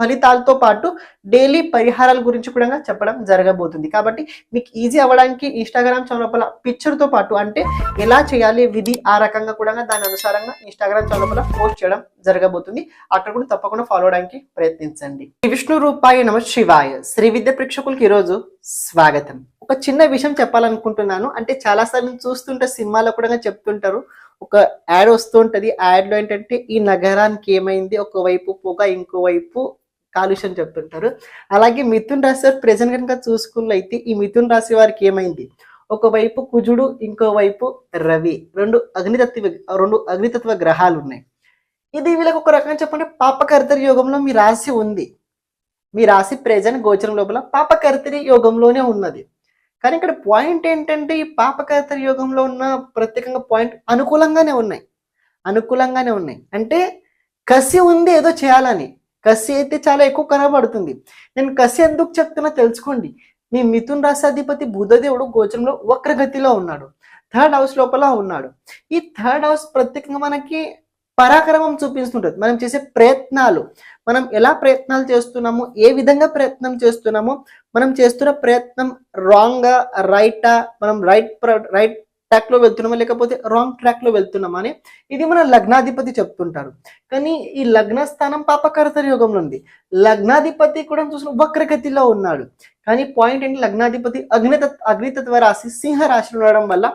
ఫలితాలతో పాటు డైలీ పరిహారాల గురించి కూడా చెప్పడం జరగబోతుంది. కాబట్టి మీకు ఈజీ అవ్వడానికి ఇన్స్టాగ్రామ్ చౌలపల పిక్చర్తో పాటు అంటే ఎలా చేయాలి విధి ఆ రకంగా కూడా దాని అనుసారంగా ఇన్స్టాగ్రామ్ చౌలపల పోస్ట్ చేయడం జరగబోతుంది. అక్కడ కూడా తప్పకుండా ఫాలో అవడానికి ప్రయత్నించండి. శ్రీ విష్ణు రూపాయ నమ శివాయ. శ్రీ విద్య ప్రేక్షకులకి ఈరోజు స్వాగతం. ఒక చిన్న విషయం చెప్పాలనుకుంటున్నాను. అంటే చాలా సార్లు చూస్తుంటే సినిమాలో కూడా చెప్తుంటారు. ఒక యాడ్ వస్తూ ఉంటది. యాడ్లో ఏంటంటే ఈ నగరానికి ఏమైంది? ఒకవైపు పొగ ఇంకోవైపు కాలుష్యం చెప్తుంటారు. అలాగే మిథున్ రాశి వారు ప్రెజెంట్ కనుక చూసుకున్నట్లయితే ఈ మిథున్ రాశి వారికి ఏమైంది? ఒకవైపు కుజుడు ఇంకోవైపు రవి. రెండు అగ్నితత్వ రెండు అగ్నితత్వ గ్రహాలు ఉన్నాయి. ఇది వీళ్ళకి ఒక రకంగా చెప్పండి పాపకర్తరి యోగంలో మీ రాశి ఉంది. మీ రాశి ప్రెజెంట్ గోచరం లోపల పాపకర్తరి యోగంలోనే ఉన్నది. కానీ ఇక్కడ పాయింట్ ఏంటంటే ఈ పాపకర్తరి యోగంలో ఉన్న ప్రత్యేకంగా పాయింట్ అనుకూలంగానే ఉన్నాయి. అనుకూలంగానే ఉన్నాయి. అంటే కసి ఉంది ఏదో చేయాలని. కసి అయితే చాలా ఎక్కువ కనబడుతుంది నేను కసి ఎందుకు చెప్తున్నా తెలుసుకోండి. మీ మిథున్ రాశాధిపతి బుధదేవుడు గోచరంలో వక్రగతిలో ఉన్నాడు. థర్డ్ హౌస్ లోపల ఉన్నాడు. ఈ థర్డ్ హౌస్ ప్రత్యేకంగా మనకి పరాక్రమం చూపిస్తుంటుంది. మనం చేసే ప్రయత్నాలు మనం ఎలా ప్రయత్నాలు చేస్తున్నాము ఏ విధంగా ప్రయత్నం చేస్తున్నామో మనం చేస్తున్న ప్రయత్నం రాంగా రైటా మనం రైట్ రైట్ ట్రాక్లో వెళ్తున్నామా లేకపోతే రాంగ్ ట్రాక్లో వెళ్తున్నామా అని ఇది మన లగ్నాధిపతి చెప్తుంటారు. కానీ ఈ లగ్న స్థానం పాపకర్తరి యోగంలో ఉంది. లగ్నాధిపతి కూడా చూసిన వక్రగతిలో ఉన్నాడు. కానీ పాయింట్ ఏంటి? లగ్నాధిపతి అగ్నితత్ అగ్నితత్వ రాశి సింహ రాశిలో ఉండడం వల్ల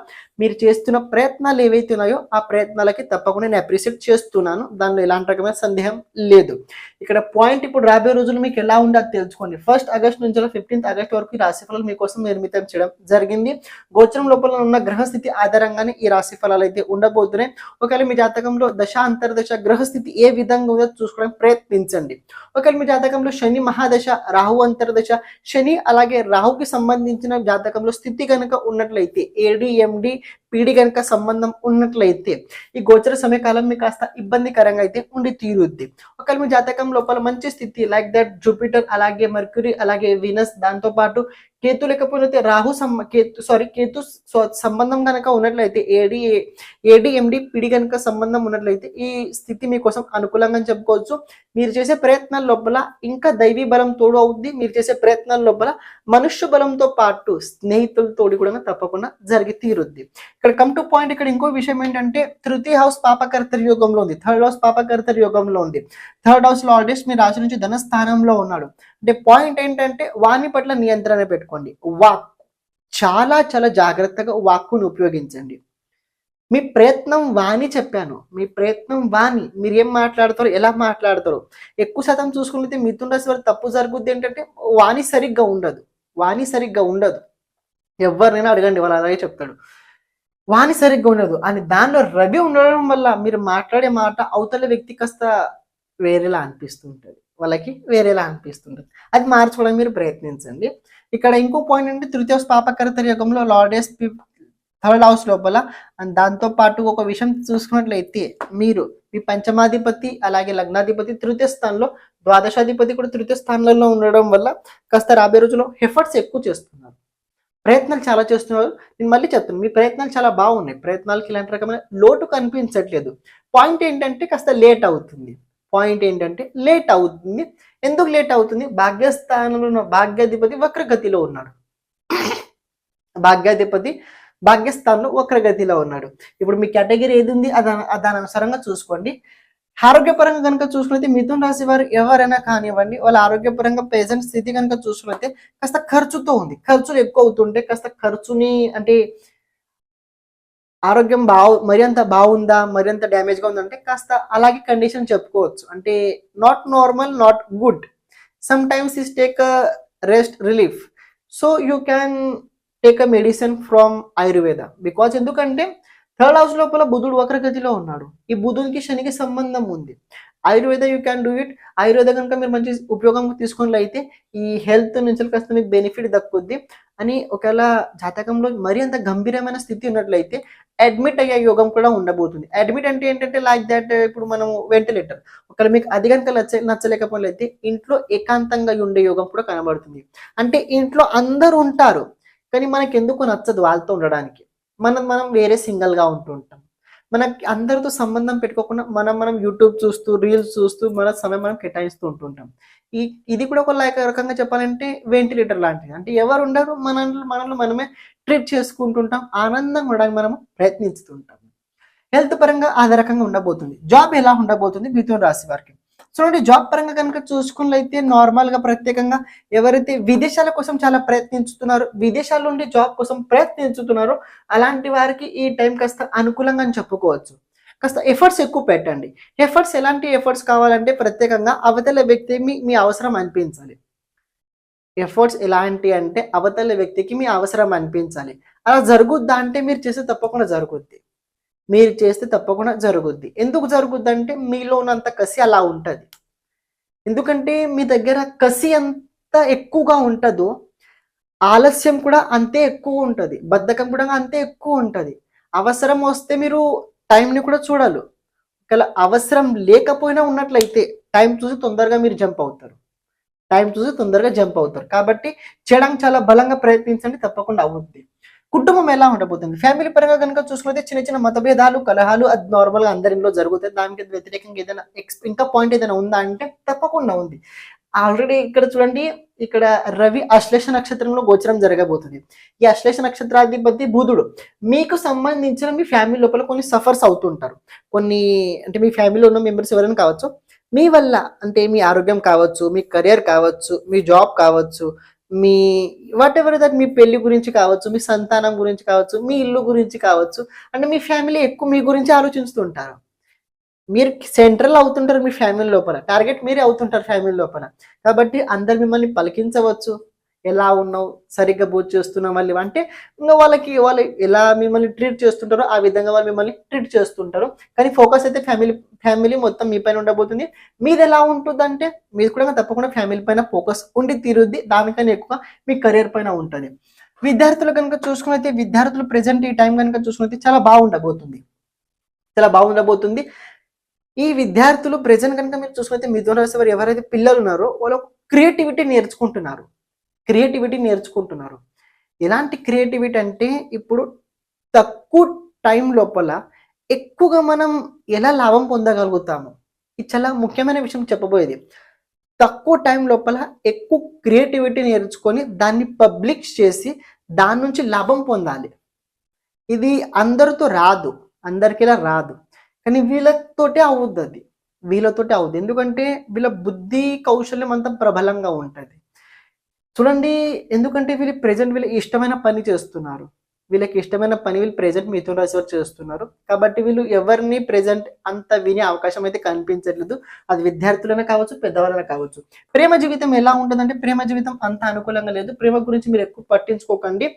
మీరు చేస్తున్న ప్రయత్నాలు ఏవైతే ఉన్నాయో ఆ ప్రయత్నాలకి తప్పకుండా నేను అప్రిషియేట్ చేస్తున్నాను. దానిలో ఎలాంటి రకమైన సందేహం లేదు. ఇక్కడ పాయింట్ ఇప్పుడు రాబోయే రోజులు మీకు ఎలా ఉండదు తెలుసుకోండి. ఫస్ట్ ఆగస్ట్ నుంచి ఫిఫ్టీన్త్ ఆగస్ట్ వరకు ఈ రాశి ఫలాలు మీకోసం నిర్మితం చేయడం జరిగింది. గోచరం లోపల ఉన్న గ్రహస్థితి ఆధారంగానే ఈ రాశి ఫలాలు అయితే ఉండబోతున్నాయి. ఒకవేళ మీ జాతకంలో దశ అంతర్దశ గ్రహస్థితి ఏ విధంగా ఉందో చూసుకోవడానికి ప్రయత్నించండి. ఒకవేళ మీ జాతకంలో శని మహాదశ రాహు అంతర్దశ శని అలాగే రాహుకి సంబంధించిన జాతకంలో స్థితి కనుక ఉన్నట్లయితే ఏడి ఎండి పీడి కనుక సంబంధం ఉన్నట్లయితే ఈ గోచర సమయకాలం మీకు కాస్త ఇబ్బందికరంగా అయితే ఉండి తీరుద్ది. ఒకవేళ మీ జాతకం లోపల మంచి స్థితి లైక్ దట్ జూపిటర్ అలాగే మర్క్యూరీ అలాగే వీనస్ దాంతో పాటు కేతు లేకపోతే రాహు సంబ కేతు సారీ కేతు సంబంధం కనుక ఉన్నట్లయితే ఏడి ఏడి ఎండి పిడి కనుక సంబంధం ఉన్నట్లయితే ఈ స్థితి మీకోసం అనుకూలంగా చెప్పుకోవచ్చు. మీరు చేసే ప్రయత్నాల లోపల ఇంకా దైవీ బలం తోడు అవుద్ది. మీరు చేసే ప్రయత్నాల లోపల మనుష్య బలంతో పాటు స్నేహితులతోటి కూడా తప్పకుండా జరిగి తీరుద్ది. ఇక్కడ కమ్ టు పాయింట్ ఇక్కడ ఇంకో విషయం ఏంటంటే తృతీయ హౌస్ పాపకర్తరి యోగంలో ఉంది. థర్డ్ హౌస్ పాపకర్తరి యోగంలో ఉంది. థర్డ్ హౌస్లో ఆల్రెడీ మీ రాశి నుంచి ధన స్థానంలో ఉన్నాడు. అంటే పాయింట్ ఏంటంటే వాణి పట్ల నియంత్రణ పెట్టుకోండి. వాక్. చాలా చాలా జాగ్రత్తగా వాక్కును ఉపయోగించండి. మీ ప్రయత్నం వాణి చెప్పాను. మీ ప్రయత్నం వాణి మీరు ఏం మాట్లాడతారు ఎలా మాట్లాడతారు. ఎక్కువ శాతం చూసుకుంటే మిథున రాశి వారు తప్పు జరుగుద్ది ఏంటంటే వాణి సరిగ్గా ఉండదు. వాణి సరిగ్గా ఉండదు. ఎవరినైనా అడగండి వాళ్ళు అలాగే చెప్తాడు. వాణి సరిగ్గా ఉండదు. అని దానిలో రవి ఉండడం వల్ల మీరు మాట్లాడే మాట అవతల వ్యక్తి కాస్త వేరేలా అనిపిస్తుంటుంది. వాళ్ళకి వేరేలా అనిపిస్తుంటుంది. అది మార్చుకోవడానికి మీరు ప్రయత్నించండి. ఇక్కడ ఇంకో పాయింట్ అంటే తృతీయ పాపకర్తరి యుగంలో లార్డెస్ థర్డ్ హౌస్ లోపల. అండ్ దాంతో పాటు ఒక విషయం చూసుకున్నట్లయితే మీరు మీ పంచమాధిపతి అలాగే లగ్నాధిపతి తృతీయ స్థానంలో ద్వాదశాధిపతి కూడా తృతీయ స్థానంలో ఉండడం వల్ల కాస్త రాబోయే రోజుల్లో ఎఫర్ట్స్ ఎక్కువ చేస్తున్నారు. ప్రయత్నాలు చాలా చేస్తున్నారు. నేను మళ్ళీ చెప్తాను మీ ప్రయత్నాలు చాలా బాగున్నాయి. ప్రయత్నాలకి ఇలాంటి రకమైన లోటు కనిపించట్లేదు. పాయింట్ ఏంటంటే కాస్త లేట్ అవుతుంది. పాయింట్ ఏంటంటే లేట్ అవుతుంది. ఎందుకు లేట్ అవుతుంది? భాగ్యస్థానంలో ఉన్న భాగ్యాధిపతి వక్రగతిలో ఉన్నాడు. భాగ్యాధిపతి భాగ్యస్థానంలో వక్రగతిలో ఉన్నాడు. ఇప్పుడు మీ కేటగిరీ ఏది ఉంది? దాని అనుసారంగా చూసుకోండి. ఆరోగ్యపరంగా కనుక చూసుకున్నైతే మిథున్ రాశి వారు ఎవరైనా కానివ్వండి వాళ్ళ ఆరోగ్యపరంగా ప్రజెంట్ స్థితి కనుక చూసుకున్నైతే కాస్త ఖర్చుతో ఉంది. ఖర్చులు ఎక్కువ అవుతుంటే కాస్త ఖర్చుని అంటే ఆరోగ్యం బాగు మరింత బాగుందా మరింత డ్యామేజ్గా ఉందంటే కాస్త అలాగే కండిషన్ చెప్పుకోవచ్చు. అంటే not normal not good sometimes is take rest relief so you can take a medicine from Ayurveda because ఎందుకంటే థర్డ్ హౌస్ లోపల బుధుడు వక్రగతిలో ఉన్నాడు. ఈ బుధునికి శనికి సంబంధం ఉంది. Ayurveda you can do it Ayurveda కనుక మీరు మంచి ఉపయోగం తీసుకున్నట్లయితే అయితే ఈ హెల్త్ నుంచి కాస్త మీకు బెనిఫిట్ దక్కుద్ది. అని ఒకవేళ జాతకంలో మరీ అంత గంభీరమైన స్థితి ఉన్నట్లయితే అడ్మిట్ అయ్యే యోగం కూడా ఉండబోతుంది. అడ్మిట్ అంటే ఏంటంటే లైక్ దట్ ఇప్పుడు మనం వెంటిలేటర్ ఒకవేళ మీకు అది కనుక నచ్చ నచ్చలేకపోతే ఇంట్లో ఏకాంతంగా ఉండే యోగం కూడా కనబడుతుంది. అంటే ఇంట్లో అందరూ ఉంటారు. కానీ మనకి ఎందుకు నచ్చదు వాళ్ళతో ఉండడానికి. మనం మనం వేరే సింగల్గా ఉంటూ ఉంటాం మనకి అందరితో సంబంధం పెట్టుకోకుండా మనం మనం యూట్యూబ్ చూస్తూ రీల్స్ చూస్తూ మన సమయం మనం కేటాయిస్తూ ఉంటుంటాం. ఈ ఇది కూడా ఒక లైక్ రకంగా చెప్పాలంటే వెంటిలేటర్ లాంటిది. అంటే ఎవరు ఉండరు మనల్ని మనల్ని మనమే ట్రీట్ చేసుకుంటుంటాం ఆనందంగా ఉండడానికి మనం ప్రయత్నిస్తుంటాం. హెల్త్ పరంగా అదే రకంగా ఉండబోతుంది. జాబ్ ఎలా ఉండబోతుంది? మిథున రాశి వారికి. చూడండి జాబ్ పరంగా కనుక చూసుకున్నట్లయితే నార్మల్గా ప్రత్యేకంగా ఎవరైతే విదేశాల కోసం చాలా ప్రయత్నించుతున్నారో విదేశాల నుండి జాబ్ కోసం ప్రయత్నించుతున్నారో అలాంటి వారికి ఈ టైం కాస్త అనుకూలంగా అని చెప్పుకోవచ్చు. కాస్త ఎఫర్ట్స్ ఎక్కువ పెట్టండి. ఎఫర్ట్స్ ఎలాంటి ఎఫర్ట్స్ కావాలంటే ప్రత్యేకంగా అవతల వ్యక్తి మీ మీ అవసరం అనిపించాలి. ఎఫర్ట్స్ ఎలాంటి అంటే అవతల వ్యక్తికి మీ అవసరం అనిపించాలి. అలా జరుగుద్దా అంటే మీరు చేస్తే తప్పకుండా జరుగుద్ది. మీరు చేస్తే తప్పకుండా జరుగుద్ది. ఎందుకు జరుగుద్ది అంటే మీలో ఉన్నంత కసి అలా ఉంటుంది. ఎందుకంటే మీ దగ్గర కసి ఎంత ఎక్కువగా ఉంటుందో ఆలస్యం కూడా అంతే ఎక్కువ ఉంటుంది. బద్ధకం కూడా అంతే ఎక్కువ ఉంటుంది. అవసరం వస్తే మీరు టైంని కూడా చూడాలి. ఒకవేళ అవసరం లేకపోయినా ఉన్నట్లయితే టైం చూసి తొందరగా మీరు జంప్ అవుతారు. టైం చూసి తొందరగా జంప్ అవుతారు. కాబట్టి చేయడానికి చాలా బలంగా ప్రయత్నించండి తప్పకుండా అవుద్ది. కుటుంబం ఎలా ఉండబోతుంది? ఫ్యామిలీ పరంగా కనుక చూసుకుంటే చిన్న చిన్న మతభేదాలు కలహాలు అది నార్మల్గా అందరిలో జరుగుతాయి. దానికి వ్యతిరేకంగా ఏదైనా ఎక్స్ ఇంకా పాయింట్ ఏదైనా ఉందా అంటే తప్పకుండా ఉంది. ఆల్రెడీ ఇక్కడ చూడండి ఇక్కడ రవి అశ్లేష నక్షత్రంలో గోచరం జరగబోతుంది. ఈ అశ్లేష నక్షత్రాధిపతి బుధుడు. మీకు సంబంధించిన మీ ఫ్యామిలీ లోపల కొన్ని సఫర్స్ అవుతుంటారు. కొన్ని అంటే మీ ఫ్యామిలీలో ఉన్న మెంబర్స్ ఎవరైనా కావచ్చు మీ వల్ల అంటే మీ ఆరోగ్యం కావచ్చు మీ కెరియర్ కావచ్చు మీ జాబ్ కావచ్చు మీ వాట్ ఎవర్ దట్ మీ పెళ్ళి గురించి కావచ్చు మీ సంతానం గురించి కావచ్చు మీ ఇల్లు గురించి కావచ్చు అంటే మీ ఫ్యామిలీ ఎక్కువ మీ గురించి ఆలోచిస్తుంటారు. మీరు సెంట్రల్ అవుతుంటారు మీ ఫ్యామిలీ లోపల. టార్గెట్ మీరే అవుతుంటారు ఫ్యామిలీ లోపల. కాబట్టి అందరు మిమ్మల్ని పలికించవచ్చు. ఎలా ఉన్నావు సరిగ్గా బోధ చేస్తున్నావు మళ్ళీ? అంటే ఇంకా వాళ్ళకి వాళ్ళు ఎలా మిమ్మల్ని ట్రీట్ చేస్తుంటారో ఆ విధంగా వాళ్ళు మిమ్మల్ని ట్రీట్ చేస్తుంటారు. కానీ ఫోకస్ అయితే ఫ్యామిలీ ఫ్యామిలీ మొత్తం మీ పైన ఉండబోతుంది. మీది ఎలా ఉంటుందంటే మీరు కూడా తప్పకుండా ఫ్యామిలీ పైన ఫోకస్ ఉండి తీరుద్ది. దానికన్నా ఎక్కువ మీ కెరీర్ పైన ఉంటుంది. విద్యార్థులు కనుక చూసుకున్నైతే విద్యార్థులు ప్రజెంట్ ఈ టైం కనుక చూసుకున్నైతే చాలా బాగుండబోతుంది. చాలా బాగుండబోతుంది. ఈ విద్యార్థులు ప్రజెంట్ కనుక మీరు చూసుకుంటే మిథున రాశి వారు ఎవరైతే పిల్లలు ఉన్నారో వాళ్ళు క్రియేటివిటీ నేర్చుకుంటున్నారు. క్రియేటివిటీ నేర్చుకుంటున్నారు. ఎలాంటి క్రియేటివిటీ అంటే ఇప్పుడు తక్కువ టైం లోపల ఎక్కువగా మనం ఎలా లాభం పొందగలుగుతాము? ఇది చాలా ముఖ్యమైన విషయం చెప్పబోయేది. తక్కువ టైం లోపల ఎక్కువ క్రియేటివిటీ నేర్చుకొని దాన్ని పబ్లిక్ చేసి దాని నుంచి లాభం పొందాలి. ఇది అందరితో రాదు. అందరికి ఇలా రాదు. కానీ వీళ్ళతోటే అవుద్ది అది. వీళ్ళతోటే అవుద్ది. ఎందుకంటే వీళ్ళ బుద్ధి కౌశల్యం అంతా ప్రబలంగా ఉంటుంది. చూడండి ఎందుకంటే వీళ్ళు ప్రజెంట్ వీళ్ళకి ఇష్టమైన పని చేస్తున్నారు. వీళ్ళకి ఇష్టమైన పని వీళ్ళు ప్రెజెంట్ మిథున రాశి వారు చేస్తున్నారు. కాబట్టి వీళ్ళు ఎవరిని ప్రెజెంట్ అంత వినే అవకాశం అయితే కనిపించట్లేదు. అది విద్యార్థులనే కావచ్చు పెద్దవాళ్ళనే కావచ్చు. ప్రేమ జీవితం ఎలా ఉంటుందంటే ప్రేమ జీవితం అంత అనుకూలంగా లేదు. ప్రేమ గురించి మీరు ఎక్కువ పట్టించుకోకండి.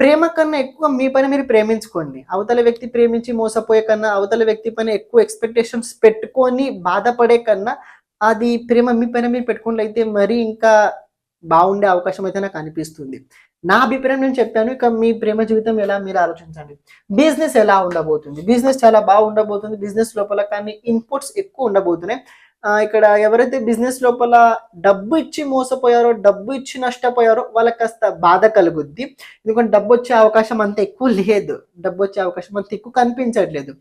ప్రేమ కన్నా ఎక్కువ మీ పైన మీరు ప్రేమించుకోండి. అవతల వ్యక్తి ప్రేమించి మోసపోయే కన్నా అవతల వ్యక్తి పైన ఎక్కువ ఎక్స్పెక్టేషన్స్ పెట్టుకొని బాధపడే కన్నా అది ప్రేమ మీ పైన మీరు పెట్టుకున్నట్లయితే మరీ ఇంకా బాగుండే అవకాశం అయితే నాకు అనిపిస్తుంది. నా అభిప్రాయం నేను చెప్పాను ఇక మీ ప్రేమ జీవితం ఎలా మీరు ఆలోచించండి. బిజినెస్ ఎలా ఉండబోతుంది? బిజినెస్ చాలా బాగా ఉండబోతుంది బిజినెస్ లోపల కానీ ఇన్పుట్స్ ఎక్కువ ఉండబోతున్నాయి. ఇక్కడ ఎవరైతే బిజినెస్ లోపల డబ్బు ఇచ్చి మోసపోయారో డబ్బు ఇచ్చి నష్టపోయారో వాళ్ళకి కాస్త బాధ కలుగుద్ది. ఎందుకంటే డబ్బు వచ్చే అవకాశం అంత ఎక్కువ లేదు. డబ్బు వచ్చే అవకాశం అంత ఎక్కువ కనిపించట్లేదు.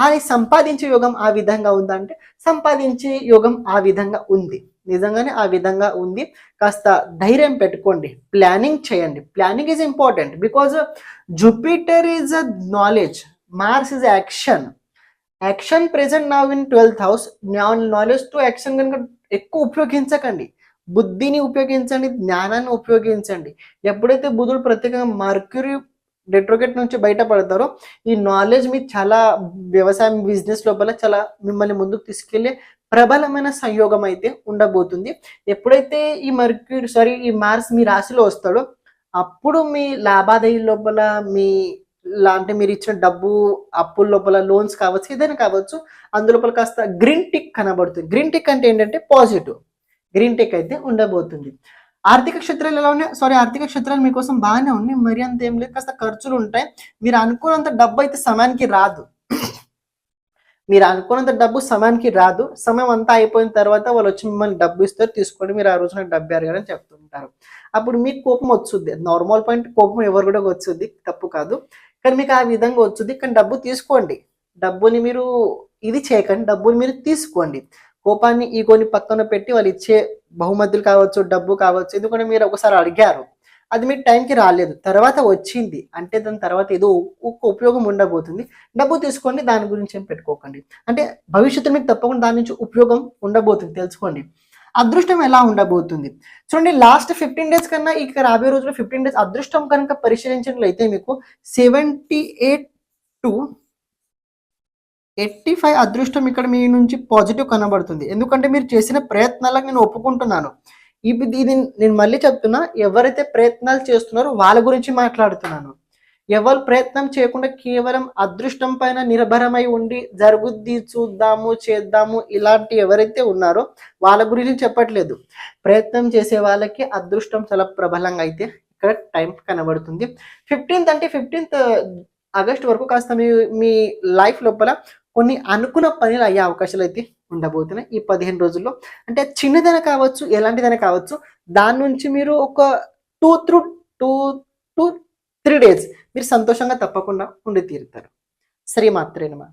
కానీ సంపాదించే యోగం ఆ విధంగా ఉందంటే సంపాదించే యోగం ఆ విధంగా ఉంది. నిజంగానే ఆ విధంగా ఉంది. కాస్త ధైర్యం పెట్టుకోండి. ప్లానింగ్ చేయండి. Planning is important because Jupiter is a knowledge Mars is action action present నా in twelfth house knowledge to action కనుక ఎక్కువ ఉపయోగించకండి. బుద్ధిని ఉపయోగించండి. జ్ఞానాన్ని ఉపయోగించండి. ఎప్పుడైతే బుధుడు ప్రత్యేకంగా మర్క్యూరీ డెట్రోగేట్ నుంచి బయటపడతారో ఈ నాలెడ్జ్ మీ చాలా వ్యవసాయం బిజినెస్ లోపల చాలా మిమ్మల్ని ముందుకు తీసుకెళ్ళే ప్రబలమైన సంయోగం అయితే ఉండబోతుంది. ఎప్పుడైతే ఈ మర్క్యూరీ సారీ ఈ మార్స్ మీ రాశిలో వస్తాడో అప్పుడు మీ లాభాదాయ లోపల మీ లాంటి మీరు ఇచ్చిన డబ్బు అప్పుల లోపల లోన్స్ కావచ్చు ఏదైనా కావచ్చు అందులోపల కాస్త గ్రీన్ టిక్ కనబడుతుంది. గ్రీన్ టిక్ అంటే ఏంటంటే పాజిటివ్. గ్రీన్ టిక్ అయితే ఉండబోతుంది. ఆర్థిక క్షేత్రాలు ఎలా ఉన్నాయి? సారీ ఆర్థిక క్షేత్రాలు మీకోసం బాగానే ఉన్నాయి. మరి అంత ఏం లేదు. కాస్త ఖర్చులు ఉంటాయి. మీరు అనుకున్నంత డబ్బు అయితే సమయానికి రాదు. మీరు అనుకున్నంత డబ్బు సమయానికి రాదు. సమయం అంతా అయిపోయిన తర్వాత వాళ్ళు వచ్చి మిమ్మల్ని డబ్బు ఇస్తారు తీసుకోండి మీరు ఆ రోజు నాకు డబ్బు అరగారని చెప్తుంటారు. అప్పుడు మీకు కోపం వచ్చుద్ది నార్మల్ పాయింట్ కోపం ఎవరు కూడా వచ్చుద్ది తప్పు కాదు. కానీ మీకు ఆ విధంగా వచ్చుద్ది కానీ డబ్బు తీసుకోండి. డబ్బుని మీరు ఇది చేయకండి. డబ్బుని మీరు తీసుకోండి. కోపాన్ని ఈగోని పక్కన పెట్టి వాళ్ళు ఇచ్చే బహుమతులు కావచ్చు డబ్బు కావచ్చు ఎందుకంటే మీరు ఒకసారి అడిగారు. అది మీకు టైంకి రాలేదు. తర్వాత వచ్చింది. అంటే దాని తర్వాత ఏదో ఒక ఉపయోగం ఉండబోతుంది. డబ్బు తీసుకోండి దాని గురించి ఏం పెట్టుకోకండి. అంటే భవిష్యత్తులో మీకు తప్పకుండా దాని నుంచి ఉపయోగం ఉండబోతుంది. తెలుసుకోండి. అదృష్టం ఎలా ఉండబోతుంది? చూడండి లాస్ట్ ఫిఫ్టీన్ డేస్ కన్నా ఇక రాబోయే రోజుల్లో ఫిఫ్టీన్ డేస్ అదృష్టం కనుక పరిశీలించినట్లయితే మీకు seventy eight to eighty five అదృష్టం ఇక్కడ మీ నుంచి పాజిటివ్ కనబడుతుంది. ఎందుకంటే మీరు చేసిన ప్రయత్నాలకు నేను ఒప్పుకుంటున్నాను. ఇది ఇది నేను మళ్ళీ చెప్తున్నా ఎవరైతే ప్రయత్నాలు చేస్తున్నారో వాళ్ళ గురించి మాట్లాడుతున్నాను. ఎవరు ప్రయత్నం చేయకుండా కేవలం అదృష్టం పైన నిర్భరమై ఉండి జరుగుద్ది చూద్దాము చేద్దాము ఇలాంటి ఎవరైతే ఉన్నారో వాళ్ళ గురించి చెప్పట్లేదు. ప్రయత్నం చేసే వాళ్ళకి అదృష్టం చాలా ప్రబలంగా అయితే ఇక్కడ టైం కనబడుతుంది. ఫిఫ్టీన్త్ అంటే ఫిఫ్టీన్త్ ఆగస్ట్ వరకు కాస్త మీ మీ లైఫ్ లోపల కొన్ని అనుకున్న పనులు అయ్యే అవకాశాలు అయితే ఉండబోతున్నాయి ఈ పదిహేను రోజుల్లో. అంటే చిన్నదైనా కావచ్చు ఎలాంటిదైనా కావచ్చు దాని నుంచి మీరు ఒక two through two two three days మీరు సంతోషంగా తప్పకుండా ఉండి తీరుతారు. సరే మాత్రేనమా